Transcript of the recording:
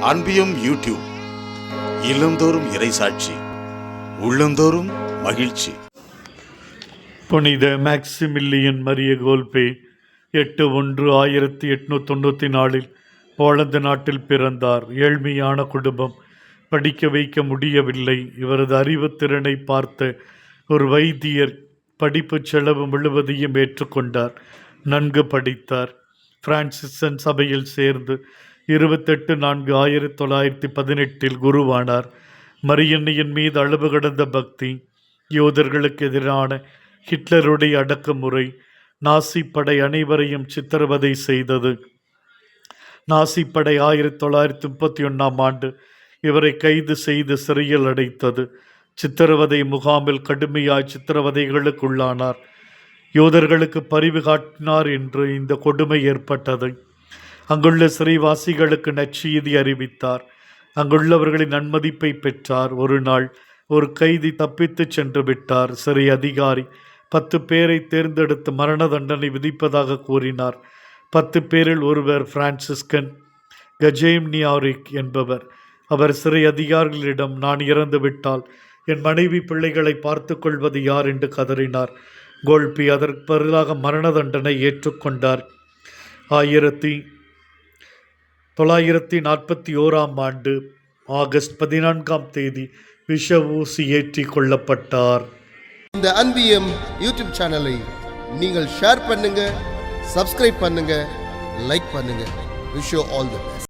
அன்பியும் YouTube இல்லந்தோறும் இறைசாட்சி உள்ளந்தோறும் மகிழ்ச்சி. புனித மேக்சிமில்லியன் மரிய கோல்பே எட்டு ஒன்று ஆயிரத்தி எட்நூத்தி தொண்ணூற்றி நாலில் போலந்து நாட்டில் பிறந்தார். ஏழ்மையான குடும்பம். படிக்க வைக்க முடியவில்லை. இவரது அறிவுத்திறனை பார்த்த ஒரு வைத்தியர் படிப்பு செலவு முழுவதையும் ஏற்றுக்கொண்டார். நன்கு படித்தார். பிரான்சிசன் சபையில் சேர்ந்து இருபத்தெட்டு நான்கு ஆயிரத்தி தொள்ளாயிரத்தி பதினெட்டில் குருவானார். மரியன்னையின் மீது அளவு கடந்த பக்தி யூதர்களுக்கு எதிரான ஹிட்லருடைய அடக்குமுறை நாசி படை அனைவரையும் சித்திரவதை செய்தது. நாசி படை ஆயிரத்தி தொள்ளாயிரத்தி முப்பத்தி ஒன்றாம் ஆண்டு இவரை கைது செய்து சிறையில் அடைத்தது. சித்திரவதை முகாமில் கடுமையாய் சித்திரவதைகளுக்குள்ளானார். யூதர்களுக்கு பரிவு காட்டினார் என்று இந்த கொடுமை ஏற்பட்டது. அங்குள்ள சிறைவாசிகளுக்கு நற்செய்தி அறிவித்தார். அங்குள்ளவர்களின் நன்மதிப்பை பெற்றார். ஒரு நாள் ஒரு கைதி தப்பித்துச் சென்று விட்டார். சிறை அதிகாரி பத்து பேரை தேர்ந்தெடுத்து மரண தண்டனை விதிப்பதாக கூறினார். பத்து பேரில் ஒருவர் பிரான்சிஸ்கன் கஜேம்னியாரிக் என்பவர். அவர் சிறை அதிகாரிகளிடம் நான் இறந்து விட்டால் என் மனைவி பிள்ளைகளை பார்த்து கொள்வது யார்? என்று கதறினார். கோல்பி அதற்கு பதிலாக மரண தண்டனை ஏற்றுக்கொண்டார். ஆயிரத்தி தொள்ளாயிரத்தி நாற்பத்தி ஓராம் ஆண்டு ஆகஸ்ட் பதினான்காம் தேதி விஷ ஊசி ஏற்றி கொல்லப்பட்டார் இந்த அன்பியம் யூடியூப் சேனலை நீங்கள் ஷேர் பண்ணுங்க சப்ஸ்கிரைப் பண்ணுங்க லைக் பண்ணுங்க. Wish all the best